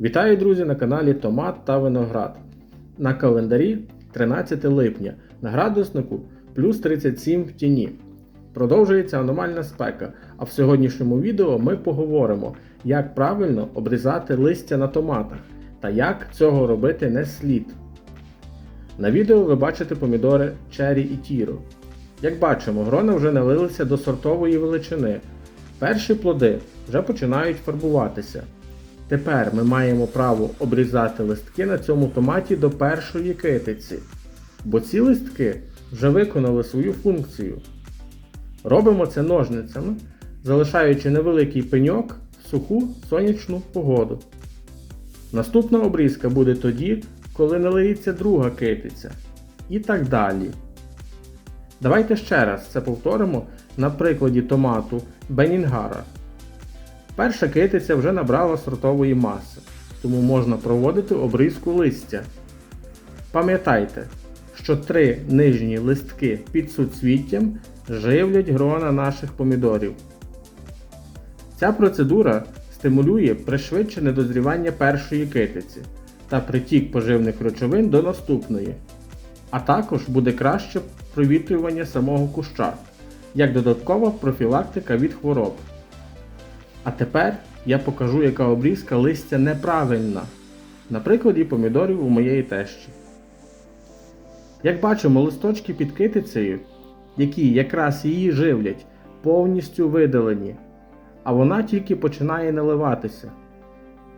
Вітаю, друзі, на каналі Томат та Виноград. На календарі 13 липня, на градуснику плюс 37 в тіні. Продовжується аномальна спека, а в сьогоднішньому відео ми поговоримо, як правильно обрізати листя на томатах та як цього робити не слід. На відео ви бачите помідори Черрі і Тіро. Як бачимо, грона вже налилися до сортової величини. Перші плоди вже починають фарбуватися. Тепер ми маємо право обрізати листки на цьому томаті до першої китиці, бо ці листки вже виконали свою функцію. Робимо це ножницями, залишаючи невеликий пеньок в суху сонячну погоду. Наступна обрізка буде тоді, коли налиється друга китиця. І так далі. Давайте ще раз це повторимо на прикладі томату Бенінгара. Перша китиця вже набрала сортової маси, тому можна проводити обрізку листя. Пам'ятайте, що три нижні листки під суцвіттям живлять грона наших помідорів. Ця процедура стимулює пришвидшене дозрівання першої китиці та притік поживних речовин до наступної, а також буде краще провітрювання самого куща, як додаткова профілактика від хвороб. А тепер я покажу, яка обрізка листя неправильна. На прикладі помідорів у моєї тещі. Як бачимо, листочки під китицею, які якраз її живлять, повністю видалені, а вона тільки починає наливатися.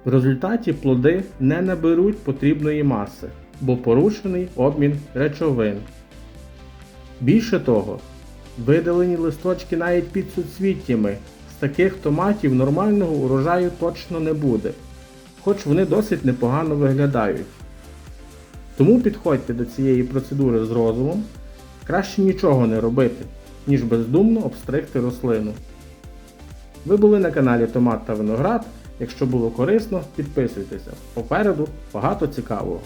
В результаті плоди не наберуть потрібної маси, бо порушений обмін речовин. Більше того, видалені листочки навіть під суцвіттями. Таких томатів нормального урожаю точно не буде, хоч вони досить непогано виглядають. Тому підходьте до цієї процедури з розумом, краще нічого не робити, ніж бездумно обстригти рослину. Ви були на каналі Томат та Виноград. Якщо було корисно, підписуйтеся. Попереду багато цікавого.